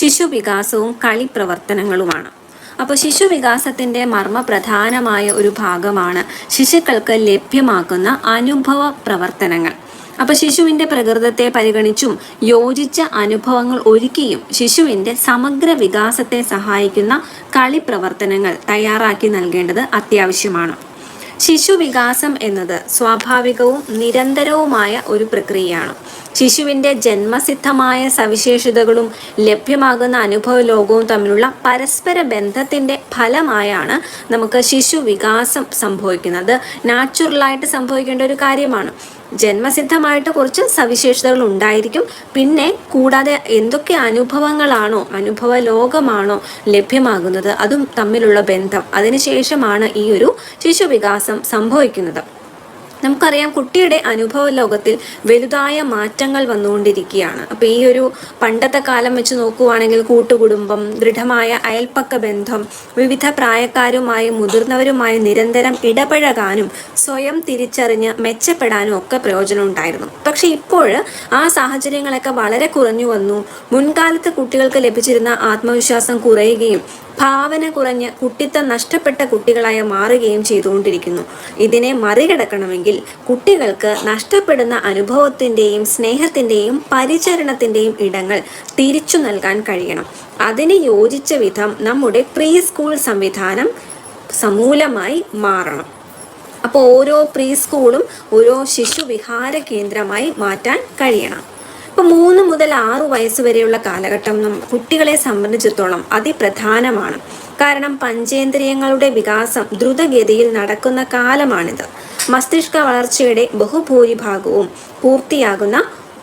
ശിശു വികാസവും കളിപ്രവർത്തനങ്ങളുമാണ്. അപ്പോൾ ശിശു വികാസത്തിന്റെ മർമ്മപ്രധാനമായ ഒരു ഭാഗമാണ് ശിശുക്കൾക്ക് ലഭ്യമാക്കുന്ന അനുഭവ പ്രവർത്തനങ്ങൾ. അപ്പോൾ ശിശുവിന്റെ പ്രകൃതത്തെ പരിഗണിച്ചും യോജിച്ച അനുഭവങ്ങൾ ഒരുക്കിയും ശിശുവിന്റെ സമഗ്ര വികാസത്തെ സഹായിക്കുന്ന കളിപ്രവർത്തനങ്ങൾ തയ്യാറാക്കി നൽകേണ്ടത് അത്യാവശ്യമാണ്. ശിശുവികാസം എന്നത് സ്വാഭാവികവും നിരന്തരവുമായ ഒരു പ്രക്രിയയാണ്. ശിശുവിന്റെ ജന്മസിദ്ധമായ സവിശേഷതകളും ലഭ്യമാകുന്ന അനുഭവ ലോകവും തമ്മിലുള്ള പരസ്പര ബന്ധത്തിന്റെ ഫലമായാണ് നമുക്ക് ശിശു വികാസം സംഭവിക്കുന്നത്. നാച്ചുറലായിട്ട് സംഭവിക്കേണ്ട ഒരു കാര്യമാണ്. ജന്മസിദ്ധമായിട്ട് കുറച്ച് സവിശേഷതകൾ ഉണ്ടായിരിക്കും. പിന്നെ കൂടാതെ എന്തൊക്കെ അനുഭവങ്ങളാണോ അനുഭവ ലോകമാണോ ലഭ്യമാകുന്നത് അതും തമ്മിലുള്ള ബന്ധം. അതിനുശേഷമാണ് ഈ ഒരു ശിശു വികാസം സംഭവിക്കുന്നത്. നമുക്കറിയാം കുട്ടിയുടെ അനുഭവ ലോകത്തിൽ വലുതായ മാറ്റങ്ങൾ വന്നുകൊണ്ടിരിക്കുകയാണ്. അപ്പോൾ ഈ ഒരു പണ്ടത്തെ കാലം വെച്ച് നോക്കുവാണെങ്കിൽ കൂട്ടുകുടുംബം ദൃഢമായ അയൽപ്പക്ക ബന്ധം വിവിധ പ്രായക്കാരുമായി മുതിർന്നവരുമായി നിരന്തരം ഇടപഴകാനും സ്വയം തിരിച്ചറിഞ്ഞ് മെച്ചപ്പെടാനും ഒക്കെ പ്രയോജനം ഉണ്ടായിരുന്നു. പക്ഷെ ഇപ്പോൾ ആ സാഹചര്യങ്ങളൊക്കെ വളരെ കുറഞ്ഞു വന്നു. മുൻകാലത്ത് കുട്ടികൾക്ക് ലഭിച്ചിരുന്ന ആത്മവിശ്വാസം കുറയുകയും ഭാവന കുറഞ്ഞ് കുട്ടിത്തം നഷ്ടപ്പെട്ട കുട്ടികളായി മാറുകയും ചെയ്തുകൊണ്ടിരിക്കുന്നു. ഇതിനെ മറികടക്കണമെങ്കിൽ കുട്ടികൾക്ക് നഷ്ടപ്പെടുന്ന അനുഭവത്തിന്റെയും സ്നേഹത്തിന്റെയും പരിചരണത്തിന്റെയും ഇടങ്ങൾ തിരിച്ചു നൽകാൻ കഴിയണം. അതിന് യോജിച്ച വിധം നമ്മുടെ പ്രീ സ്കൂൾ സംവിധാനം സമൂലമായി മാറണം. അപ്പോൾ ഓരോ പ്രീ സ്കൂളും ഓരോ ശിശുവിഹാര കേന്ദ്രമായി മാറ്റാൻ കഴിയണം. ഇപ്പൊ മൂന്ന് മുതൽ ആറു വയസ്സ് വരെയുള്ള കാലഘട്ടം കുട്ടികളെ സംബന്ധിച്ചിടത്തോളം അതിപ്രധാനമാണ്. കാരണം പഞ്ചേന്ദ്രിയങ്ങളുടെ വികാസം ദ്രുതഗതിയിൽ നടക്കുന്ന കാലമാണിത്. മസ്തിഷ്ക വളർച്ചയുടെ ബഹുഭൂരിഭാഗവും പൂർത്തിയാകുന്ന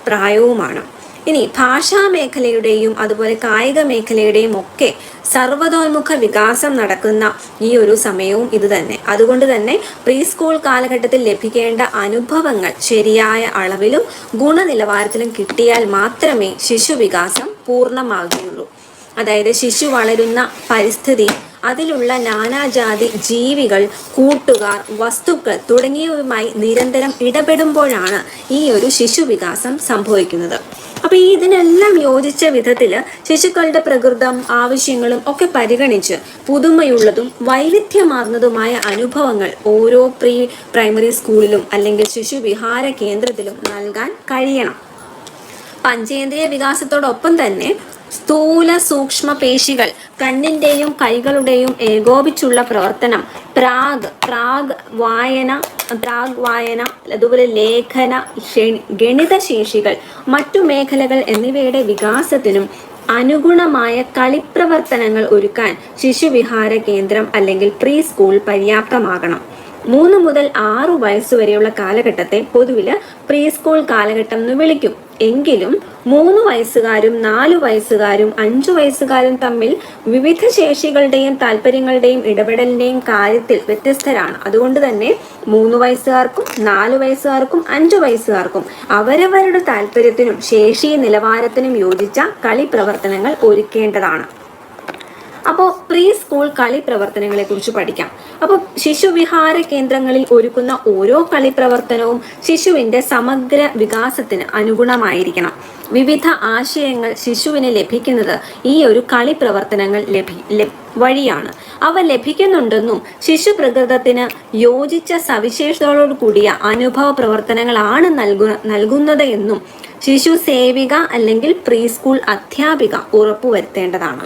പ്രായവുമാണ്. ഇനി ഭാഷാ മേഖലയുടെയും അതുപോലെ കായിക മേഖലയുടെയും ഒക്കെ സർവതോന്മുഖ വികാസം നടക്കുന്ന ഈ ഒരു സമയവും ഇത് തന്നെ. അതുകൊണ്ട് തന്നെ പ്രീ സ്കൂൾ കാലഘട്ടത്തിൽ ലഭിക്കേണ്ട അനുഭവങ്ങൾ ശരിയായ അളവിലും ഗുണനിലവാരത്തിലും കിട്ടിയാൽ മാത്രമേ ശിശു വികാസം പൂർണമാകുകയുള്ളൂ. അതായത് ശിശു വളരുന്ന പരിസ്ഥിതി അതിലുള്ള നാനാജാതി ജീവികൾ കൂട്ടുകാർ വസ്തുക്കൾ തുടങ്ങിയവയുമായി നിരന്തരം ഇടപെടുമ്പോഴാണ് ഈ ഒരു ശിശു വികാസം സംഭവിക്കുന്നത്. അപ്പൊ ഈ ഇതിനെല്ലാം യോജിച്ച വിധത്തിൽ ശിശുക്കളുടെ പ്രകൃതം ആവശ്യങ്ങളും ഒക്കെ പരിഗണിച്ച് പുതുമയുള്ളതും വൈവിധ്യമാർന്നതുമായ അനുഭവങ്ങൾ ഓരോ പ്രീ പ്രൈമറി സ്കൂളിലും അല്ലെങ്കിൽ ശിശുവിഹാര കേന്ദ്രത്തിലും നൽകാൻ കഴിയണം. പഞ്ചേന്ദ്രിയ വികാസത്തോടൊപ്പം തന്നെ സ്ഥൂല സൂക്ഷ്മ പേശികൾ കണ്ണിന്റെയും കൈകളുടെയും ഏകോപിച്ചുള്ള പ്രവർത്തനം. പ്രാഗ് പ്രാഗ് വായന പ്രാഗ് വായന അതുപോലെ ലേഖന ഗണിത ശേഷികൾ മറ്റു മേഖലകൾ എന്നിവയുടെ വികാസത്തിനും അനുഗുണമായ കളിപ്രവർത്തനങ്ങൾ ഒരുക്കാൻ ശിശുവിഹാര കേന്ദ്രം അല്ലെങ്കിൽ പ്രീ സ്കൂൾ പര്യാപ്തമാകണം. മൂന്ന് മുതൽ ആറു വയസ്സ് വരെയുള്ള കാലഘട്ടത്തെ പൊതുവിൽ പ്രീ സ്കൂൾ കാലഘട്ടം എന്ന് വിളിക്കും. എങ്കിലും മൂന്ന് വയസ്സുകാരും നാല് വയസ്സുകാരും അഞ്ചു വയസ്സുകാരും തമ്മിൽ വിവിധ ശേഷികളുടെയും താല്പര്യങ്ങളുടെയും ഇടപെടലിന്റെയും കാര്യത്തിൽ വ്യത്യസ്തരാണ്. അതുകൊണ്ട് തന്നെ മൂന്ന് വയസ്സുകാർക്കും നാല് വയസ്സുകാർക്കും അഞ്ചു വയസ്സുകാർക്കും അവരവരുടെ താല്പര്യത്തിനും ശേഷി നിലവാരത്തിനും യോജിച്ച കളി പ്രവർത്തനങ്ങൾ ഒരുക്കേണ്ടതാണ്. അപ്പോൾ പ്രീ സ്കൂൾ കളി പ്രവർത്തനങ്ങളെ കുറിച്ച് പഠിക്കാം. അപ്പോൾ ശിശുവിഹാര കേന്ദ്രങ്ങളിൽ ഒരുക്കുന്ന ഓരോ കളി പ്രവർത്തനവും ശിശുവിന്റെ സമഗ്ര വികാസത്തിന് അനുഗുണമായിരിക്കണം. വിവിധ ആശയങ്ങൾ ശിശുവിന് ലഭിക്കുന്നത് ഈ ഒരു കളി പ്രവർത്തനങ്ങൾ ലഭി വഴിയാണ്. അവ ലഭിക്കുന്നുണ്ടെന്നും ശിശു പ്രകൃതത്തിന് യോജിച്ച സവിശേഷതകളോട് കൂടിയ അനുഭവ പ്രവർത്തനങ്ങളാണ് നൽകു നൽകുന്നത് എന്നും ശിശു സേവിക അല്ലെങ്കിൽ പ്രീ സ്കൂൾ അധ്യാപിക ഉറപ്പുവരുത്തേണ്ടതാണ്.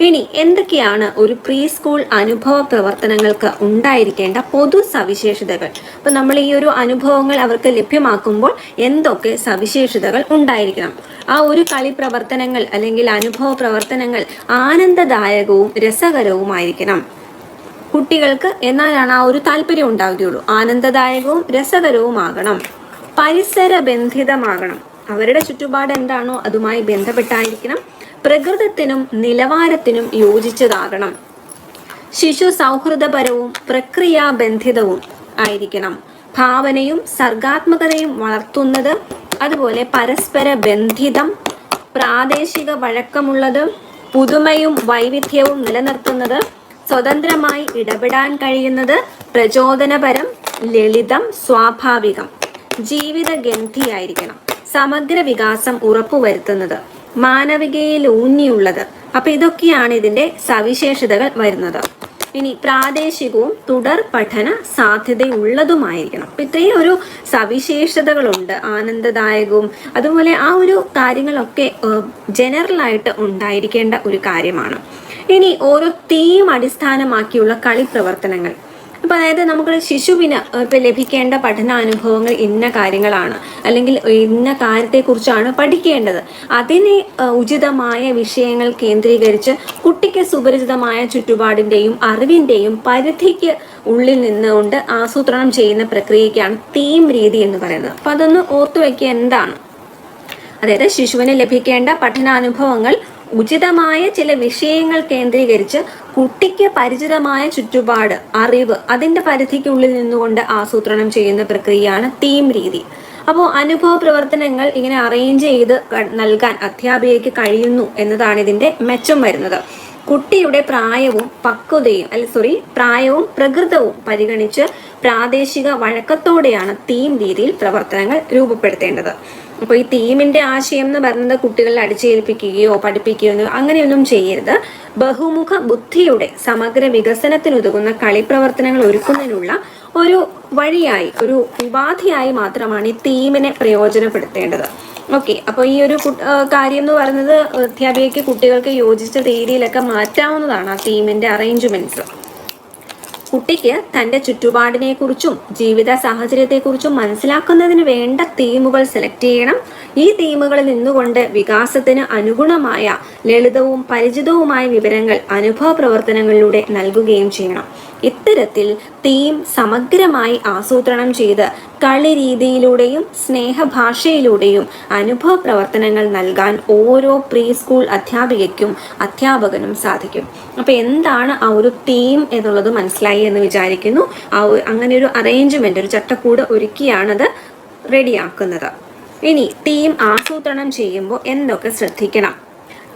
ഇനി എന്തൊക്കെയാണ് ഒരു പ്രീ സ്കൂൾ അനുഭവ പ്രവർത്തനങ്ങൾക്ക് ഉണ്ടായിരിക്കേണ്ട പൊതു സവിശേഷതകൾ? അപ്പോൾ നമ്മൾ ഈ ഒരു അനുഭവങ്ങൾ അവർക്ക് ലഭ്യമാക്കുമ്പോൾ എന്തൊക്കെ സവിശേഷതകൾ ഉണ്ടായിരിക്കണം? ആ ഒരു കളി പ്രവർത്തനങ്ങൾ അല്ലെങ്കിൽ അനുഭവ പ്രവർത്തനങ്ങൾ ആനന്ദദായകവും രസകരവുമായിരിക്കണം. കുട്ടികൾക്ക് എന്നാലാണ് ആ ഒരു താല്പര്യം ഉണ്ടാവുകയുള്ളൂ. ആനന്ദദായകവും രസകരവുമാകണം. പരിസര ബന്ധിതമാകണം അവരുടെ ചുറ്റുപാട് എന്താണോ അതുമായി ബന്ധപ്പെട്ടായിരിക്കണം. പ്രകൃതത്തിനും നിലവാരത്തിനും യോജിച്ചതാകണം. ശിശു സൗഹൃദപരവും പ്രക്രിയാബന്ധിതവും ആയിരിക്കണം. ഭാവനയും സർഗാത്മകതയും വളർത്തുന്നത് അതുപോലെ പരസ്പര ബന്ധിതം പ്രാദേശിക വഴക്കമുള്ളത് പുതുമയും വൈവിധ്യവും നിലനിർത്തുന്നത് സ്വതന്ത്രമായി ഇടപെടാൻ കഴിയുന്നത് പ്രചോദനപരം ലളിതം സ്വാഭാവികം ജീവിത ഗന്ധിയായിരിക്കണം സമഗ്ര വികാസം ഉറപ്പുവരുത്തുന്നത്. മാനവികയിൽ ഊന്നിയുള്ളത് അപ്പൊ ഇതൊക്കെയാണ് ഇതിന്റെ സവിശേഷതകൾ വരുന്നത്. ഇനി പ്രാദേശികവും തുടർ പഠന സാധ്യതയുള്ളതുമായിരിക്കണം. അപ്പൊ ഇത്രയും ഒരു സവിശേഷതകളുണ്ട്. ആനന്ദദായകവും അതുപോലെ ആ ഒരു കാര്യങ്ങളൊക്കെ ജനറൽ ആയിട്ട് ഉണ്ടായിരിക്കേണ്ട ഒരു കാര്യമാണ്. ഇനി ഓരോ തീം അടിസ്ഥാനമാക്കിയുള്ള കളി പ്രവർത്തനങ്ങൾ അപ്പൊ അതായത് നമുക്ക് ശിശുവിന് ഇപ്പൊ ലഭിക്കേണ്ട പഠനാനുഭവങ്ങൾ ഇന്ന കാര്യങ്ങളാണ്. അല്ലെങ്കിൽ ഇന്ന കാര്യത്തെക്കുറിച്ചാണ് പഠിക്കേണ്ടത്. അതിനെ ഉചിതമായ വിഷയങ്ങൾ കേന്ദ്രീകരിച്ച് കുട്ടിക്ക് സുപരിചിതമായ ചുറ്റുപാടിന്റെയും അറിവിന്റെയും പരിധിക്ക് ഉള്ളിൽ നിന്നുകൊണ്ട് ആസൂത്രണം ചെയ്യുന്ന പ്രക്രിയയ്ക്കാണ് തീം രീതി എന്ന് പറയുന്നത്. അപ്പൊ അതൊന്ന് ഓർത്തു വെക്കുക എന്താണ്? അതായത് ശിശുവിന് ലഭിക്കേണ്ട പഠനാനുഭവങ്ങൾ ഉചിതമായ ചില വിഷയങ്ങൾ കേന്ദ്രീകരിച്ച് കുട്ടിക്ക് പരിചിതമായ ചുറ്റുപാട് അറിവ് അതിന്റെ പരിധിക്കുള്ളിൽ നിന്നുകൊണ്ട് ആസൂത്രണം ചെയ്യുന്ന പ്രക്രിയയാണ് തീം രീതി. അപ്പോൾ അനുഭവ പ്രവർത്തനങ്ങൾ ഇങ്ങനെ അറേഞ്ച് ചെയ്ത് നൽകാൻ അധ്യാപികയ്ക്ക് കഴിയുന്നു എന്നതാണ് ഇതിന്റെ മെച്ചം വരുന്നത്. കുട്ടിയുടെ പ്രായവും പക്വതയും അല്ല സോറി പ്രായവും പ്രകൃതവും പരിഗണിച്ച് പ്രാദേശിക വഴക്കത്തോടെയാണ് തീം രീതിയിൽ പ്രവർത്തനങ്ങൾ രൂപപ്പെടുത്തേണ്ടത്. അപ്പോൾ ഈ തീമിന്റെ ആശയം എന്ന് പറയുന്നത് കുട്ടികളെ അടിച്ചേൽപ്പിക്കുകയോ പഠിപ്പിക്കുകയോ അങ്ങനെയൊന്നും ചെയ്യരുത്. ബഹുമുഖ ബുദ്ധിയുടെ സമഗ്ര വികസനത്തിനുതകുന്ന കളിപ്രവർത്തനങ്ങൾ ഒരുക്കുന്നതിനുള്ള ഒരു വഴിയായി ഒരു ഉപാധിയായി മാത്രമാണ് ഈ തീമിനെ പ്രയോജനപ്പെടുത്തേണ്ടത്. ഓക്കെ അപ്പോൾ ഈ ഒരു കാര്യം എന്ന് പറയുന്നത് അധ്യാപികയ്ക്ക് കുട്ടികൾക്ക് യോജിച്ച രീതിയിലൊക്കെ മാറ്റാവുന്നതാണ് ആ തീമിന്റെ അറേഞ്ച്മെന്റ്സ് കുട്ടിക്ക് തന്റെ ചുറ്റുപാടിനെ കുറിച്ചും ജീവിത സാഹചര്യത്തെക്കുറിച്ചും മനസ്സിലാക്കുന്നതിന് വേണ്ട തീമുകൾ സെലക്ട് ചെയ്യണം. ഈ തീമുകളിൽ നിന്നുകൊണ്ട് വികാസത്തിന് അനുഗുണമായ ലളിതവും പരിചിതവുമായ വിവരങ്ങൾ അനുഭവ പ്രവർത്തനങ്ങളിലൂടെ നൽകുകയും ചെയ്യണം. ഇത്തരത്തിൽ തീം സമഗ്രമായി ആസൂത്രണം ചെയ്ത് കളി രീതിയിലൂടെയും സ്നേഹഭാഷയിലൂടെയും അനുഭവ പ്രവർത്തനങ്ങൾ നൽകാൻ ഓരോ പ്രീ സ്കൂൾ അധ്യാപികയ്ക്കും അധ്യാപകനും സാധിക്കും. അപ്പോൾ എന്താണ് ആ ഒരു തീം എന്നുള്ളത് മനസ്സിലായി എന്ന് വിചാരിക്കുന്നു. ആ അങ്ങനെ ഒരു അറേഞ്ച്മെന്റ് ഒരു ചട്ടക്കൂട് ഒരുക്കിയാണത് റെഡിയാക്കുന്നത് ഇനി തീം ആസൂത്രണം ചെയ്യുമ്പോൾ എന്തൊക്കെ ശ്രദ്ധിക്കണം?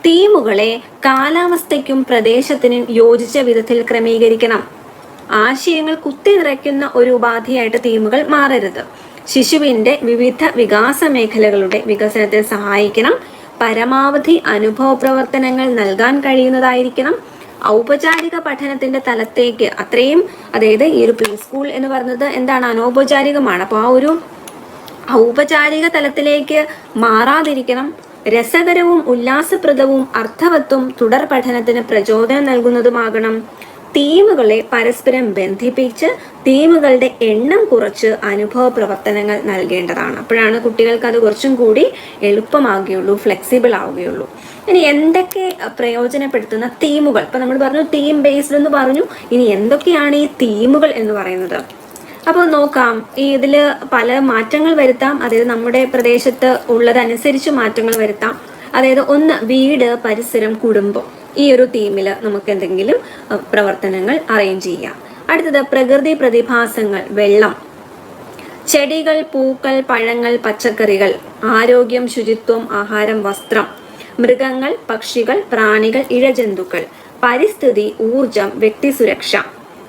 തീമുകളെ കാലാവസ്ഥയ്ക്കും പ്രദേശത്തിനും യോജിച്ച വിധത്തിൽ ക്രമീകരിക്കണം. ആശയങ്ങൾ കുത്തി നിറയ്ക്കുന്ന ഒരു ഉപാധിയായിട്ട് തീമുകൾ മാറരുത്. ശിശുവിന്റെ വിവിധ വികാസ മേഖലകളുടെ വികസനത്തെ സഹായിക്കണം. പരമാവധി അനുഭവ പ്രവർത്തനങ്ങൾ നൽകാൻ കഴിയുന്നതായിരിക്കണം. ഔപചാരിക പഠനത്തിന്റെ തലത്തേക്ക് അത്രയും അതായത് ഈ ഒരു പ്രീ സ്കൂൾ എന്ന് പറയുന്നത് എന്താണ് അനൗപചാരികമാണ്. അപ്പോൾ ആ ഒരു ഔപചാരിക തലത്തിലേക്ക് മാറാതിരിക്കണം. രസകരവും ഉല്ലാസപ്രദവും അർത്ഥവത്വം തുടർ പഠനത്തിന് പ്രചോദനം നൽകുന്നതുമാകണം. തീമുകളെ പരസ്പരം ബന്ധിപ്പിച്ച് തീമുകളുടെ എണ്ണം കുറച്ച് അനുഭവ പ്രവർത്തനങ്ങൾ നൽകേണ്ടതാണ്. അപ്പോഴാണ് കുട്ടികൾക്ക് അത് കുറച്ചും കൂടി എളുപ്പമാകുകയുള്ളൂ ഫ്ലെക്സിബിൾ ആവുകയുള്ളൂ. ഇനി എന്തൊക്കെ പ്രയോജനപ്പെടുത്തുന്ന തീമുകൾ? ഇപ്പൊ നമ്മൾ പറഞ്ഞു തീം ബേസ്ഡ് എന്ന് പറഞ്ഞു. ഇനി എന്തൊക്കെയാണ് ഈ തീമുകൾ എന്ന് പറയുന്നത്? അപ്പോൾ നോക്കാം. ഈ ഇതിൽ പല മാറ്റങ്ങൾ വരുത്താം. അതായത് നമ്മുടെ പ്രദേശത്ത് ഉള്ളതനുസരിച്ച് മാറ്റങ്ങൾ വരുത്താം. അതായത് ഒന്ന് വീട് പരിസരം കുടുംബം. ഈ ഒരു തീമിൽ നമുക്ക് എന്തെങ്കിലും പ്രവർത്തനങ്ങൾ അറേഞ്ച് ചെയ്യാം. അടുത്തത് പ്രകൃതി പ്രതിഭാസങ്ങൾ വെള്ളം. ചെടികൾ പൂക്കൾ പഴങ്ങൾ പച്ചക്കറികൾ ആരോഗ്യം ശുചിത്വം ആഹാരം വസ്ത്രം. മൃഗങ്ങൾ പക്ഷികൾ പ്രാണികൾ ഇഴജന്തുക്കൾ. പരിസ്ഥിതി ഊർജം വ്യക്തി സുരക്ഷ.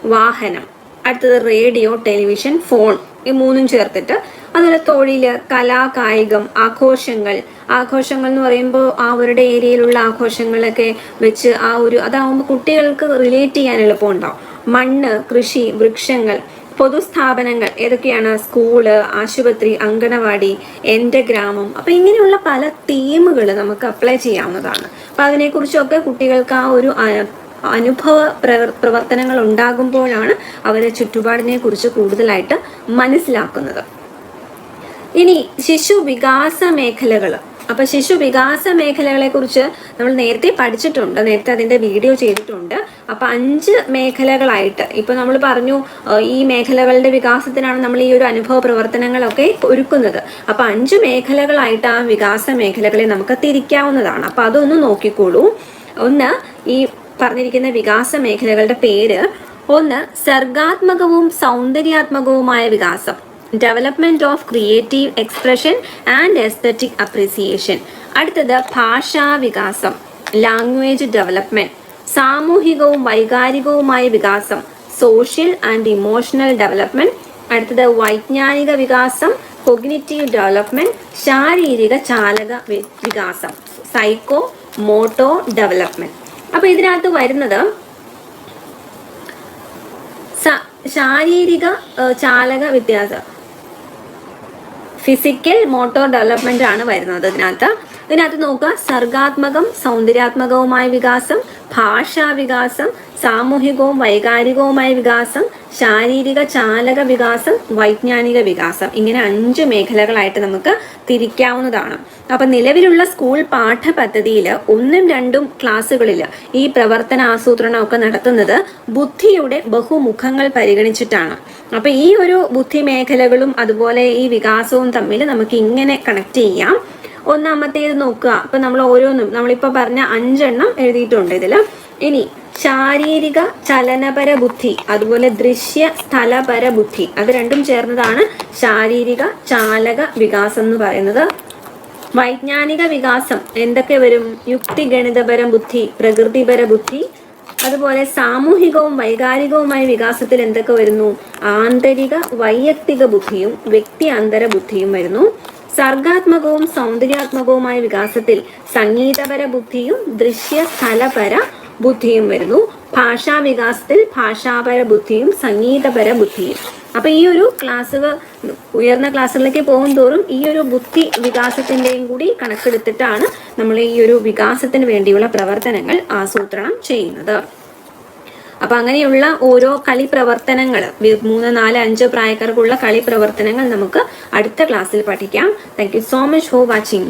വാഹനം. അടുത്തത് റേഡിയോ ടെലിവിഷൻ ഫോൺ. ഈ മൂന്നും ചേർത്തിട്ട് അതുപോലെ തൊഴിൽ കലാ കായികം ആഘോഷങ്ങൾ. ആഘോഷങ്ങൾ എന്ന് പറയുമ്പോൾ അവരുടെ ഏരിയയിലുള്ള ആഘോഷങ്ങളൊക്കെ വെച്ച് ആ ഒരു അതാവുമ്പോൾ കുട്ടികൾക്ക് റിലേറ്റ് ചെയ്യാൻ എളുപ്പമുണ്ടാവും മണ്ണ് കൃഷി വൃക്ഷങ്ങൾ പൊതുസ്ഥാപനങ്ങൾ ഏതൊക്കെയാണ്? സ്കൂൾ ആശുപത്രി അങ്കണവാടി എന്റെ ഗ്രാമം. അപ്പൊ ഇങ്ങനെയുള്ള പല തീമുകൾ നമുക്ക് അപ്ലൈ ചെയ്യാവുന്നതാണ്. അപ്പൊ അതിനെക്കുറിച്ചൊക്കെ കുട്ടികൾക്ക് ആ ഒരു അനുഭവ പ്രവർ- പ്രവർത്തനങ്ങൾ ഉണ്ടാകുമ്പോഴാണ് അവരെ ചുറ്റുപാടിനെ കുറിച്ച് കൂടുതലായിട്ട് മനസ്സിലാക്കുന്നത്. ഇനി ശിശു വികാസ മേഖലകൾ അപ്പൊ ശിശു വികാസ മേഖലകളെ കുറിച്ച് നമ്മൾ നേരത്തെ പഠിച്ചിട്ടുണ്ട്. നേരത്തെ അതിന്റെ വീഡിയോ ചെയ്തിട്ടുണ്ട്. അപ്പൊ അഞ്ച് മേഖലകളായിട്ട് ഇപ്പൊ നമ്മൾ പറഞ്ഞു ഈ മേഖലകളുടെ വികാസത്തിനാണ് നമ്മൾ ഈ ഒരു അനുഭവ പ്രവർത്തനങ്ങളൊക്കെ ഒരുക്കുന്നത്. അപ്പൊ അഞ്ച് മേഖലകളായിട്ട് ആ വികാസ മേഖലകളെ നമുക്ക് തിരിക്കാവുന്നതാണ്. അപ്പൊ അതൊന്ന് നോക്കിക്കോളൂ. ഒന്ന് ഈ പറഞ്ഞിരിക്കുന്ന വികാസ മേഖലകളുടെ പേര്. ഒന്ന് സർഗാത്മകവും സൗന്ദര്യാത്മകവുമായ വികാസം. Development of creative expression and aesthetic appreciation അടുത്തത് ഭാഷാവികാസം ലാംഗ്വേജ് ഡെവലപ്മെന്റ് സാമൂഹികവും വൈകാരികവുമായ വികാസം സോഷ്യൽ ആൻഡ് ഇമോഷണൽ ഡെവലപ്മെന്റ് അടുത്തത് വൈജ്ഞാനിക വികാസം കൊഗ്നിറ്റീവ് ഡെവലപ്മെന്റ് ശാരീരിക ചാലക വികാസം സൈക്കോ മോട്ടോ ഡെവലപ്മെന്റ് അപ്പൊ ഇതിനകത്ത് വരുന്നത് ശാരീരിക ചാലക വ്യത്യാസം. ഫിസിക്കൽ മോട്ടോർ ഡെവലപ്മെന്റ് ആണ് വരുന്നത് ഇതിനകത്ത് ഇതിനകത്ത് നോക്കുക. സർഗാത്മകം സൗന്ദര്യാത്മകവുമായ വികാസം ഭാഷാ വികാസം സാമൂഹികവും വൈകാരികവുമായ വികാസം ശാരീരിക ചാലക വികാസം വൈജ്ഞാനിക വികാസം. ഇങ്ങനെ അഞ്ച് മേഖലകളായിട്ട് നമുക്ക് തിരിക്കാവുന്നതാണ്. അപ്പൊ നിലവിലുള്ള സ്കൂൾ പാഠപദ്ധതിയിൽ ഒന്നും രണ്ടും ക്ലാസ്സുകളിൽ ഈ പ്രവർത്തന ആസൂത്രണം ഒക്കെ നടത്തുന്നത് ബുദ്ധിയുടെ ബഹുമുഖങ്ങൾ പരിഗണിച്ചിട്ടാണ്. അപ്പൊ ഈ ഒരു ബുദ്ധി മേഖലകളും അതുപോലെ ഈ വികാസവും തമ്മിൽ നമുക്ക് ഇങ്ങനെ കണക്ട് ചെയ്യാം. ഒന്നാമത്തേത് നോക്കുക. അപ്പൊ നമ്മൾ ഓരോന്നും നമ്മളിപ്പോ പറഞ്ഞ അഞ്ചെണ്ണം എഴുതിയിട്ടുണ്ട് ഇതിൽ. ഇനി ശാരീരിക ചലനപര ബുദ്ധി അതുപോലെ ദൃശ്യ സ്ഥലപര ബുദ്ധി അത് രണ്ടും ചേർന്നതാണ് ശാരീരിക ചാലക വികാസം എന്ന് പറയുന്നത്. വൈജ്ഞാനിക വികാസം എന്തൊക്കെ വരും? യുക്തി ഗണിതപര ബുദ്ധി പ്രകൃതിപര ബുദ്ധി അതുപോലെ സാമൂഹികവും വൈകാരികവുമായ വികാസത്തിൽ എന്തൊക്കെ വരുന്നു? ആന്തരിക വൈയക്തിക ബുദ്ധിയും വ്യക്തി അന്തര ബുദ്ധിയും വരുന്നു. സർഗാത്മകവും സൗന്ദര്യാത്മകവുമായ വികാസത്തിൽ സംഗീതപര ബുദ്ധിയും ദൃശ്യ സ്ഥലപര ബുദ്ധിയും വരുന്നു. ഭാഷാ വികാസത്തിൽ ഭാഷാപര ബുദ്ധിയും സംഗീതപര ബുദ്ധിയും. അപ്പൊ ഈ ഒരു ക്ലാസ്സുകൾ ഉയർന്ന ക്ലാസ്സുകളിലേക്ക് പോകും തോറും ഈ ഒരു ബുദ്ധി വികാസത്തിന്റെയും കൂടി കണക്കെടുത്തിട്ടാണ് നമ്മൾ ഈ ഒരു വികാസത്തിന് വേണ്ടിയുള്ള പ്രവർത്തനങ്ങൾ ആസൂത്രണം ചെയ്യുന്നത്. അപ്പൊ അങ്ങനെയുള്ള ഓരോ കളി പ്രവർത്തനങ്ങൾ മൂന്ന് നാല് അഞ്ച് പ്രായക്കാർക്കുള്ള കളി പ്രവർത്തനങ്ങൾ നമുക്ക് അടുത്ത ക്ലാസ്സിൽ പഠിക്കാം. Thank so much for watching